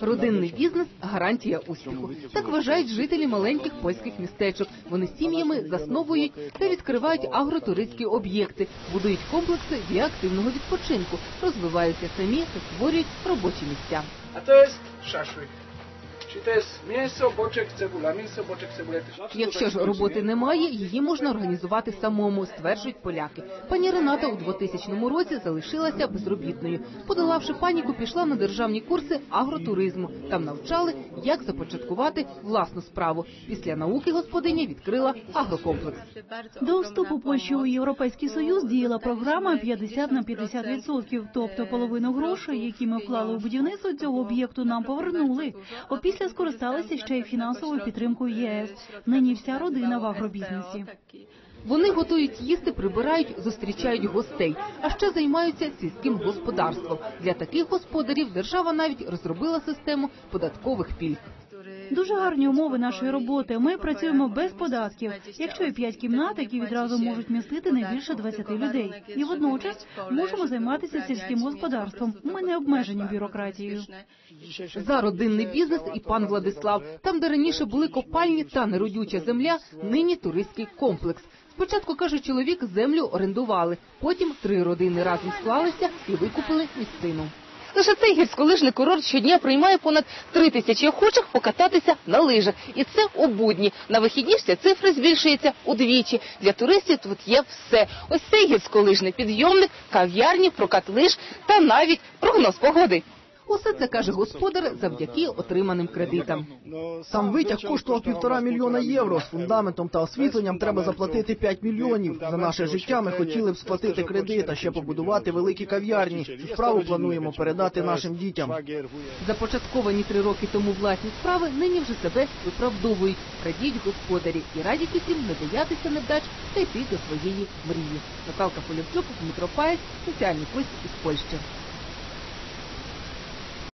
Родинний бізнес гарантія успіху. Так вважають жителі маленьких польських містечок. Вони сім'ями засновують та відкривають агротуристські об'єкти, будують комплекси для активного відпочинку, розвиваються самі та створюють робочі місця. А то є szaszłyk. Czyli to jest mięso, boczek, cebula. Mięso, boczek, cebula. Якщо ж роботи немає, її можна організувати самому, стверджують поляки. Пані Рената у 2000 році залишилася безробітною. Подолавши паніку, пішла на державні курси агротуризму. Там навчали, як започаткувати власну справу. Після науки господиня відкрила агрокомплекс. До вступу Польщі у Європейський Союз діяла програма 50 на 50%, тобто половину грошей, які ми вклали у будівництво цього об'єкту, нам повернули. Опісля скористалися ще й фінансовою підтримкою ЄС. Нині вся родина в агробізнесі. Вони готують їсти, прибирають, зустрічають гостей, а ще займаються сільським господарством. Для таких господарів держава навіть розробила систему податкових пільг. Дуже гарні умови нашої роботи. Ми працюємо без податків. Якщо є п'ять кімнат, які відразу можуть містити не більше 20 людей, і водночас можемо займатися сільським господарством. Ми не обмежені бюрократією. За родинний бізнес і пан Владислав. Там, де раніше були копальні та неродюча земля, нині туристський комплекс. Спочатку каже чоловік, землю орендували. Потім три родини разом склалися і викупили місцину. Лише цей гірськолижний курорт щодня приймає понад три тисячі охочих покататися на лижах. І це у будні. На вихідні ж ця цифра збільшується удвічі. Для туристів тут є все. Ось цей гірськолижний підйомник, кав'ярні, прокат лиж та навіть прогноз погоди. Усе це каже господар завдяки отриманим кредитам. Сам витяг коштував півтора мільйона євро. З фундаментом та освітленням треба заплатити 5 мільйонів. За наше життя ми хотіли б сплатити кредит, а ще побудувати великі кав'ярні. Цю справу плануємо передати нашим дітям. Започатковані три роки тому власні справи нині вже себе виправдовують, радіють господарі і радять усім не боятися невдач та йти до своєї мрії. Наталка Полівчук, Дмитро Паєць, соціальний пульс із Польщі.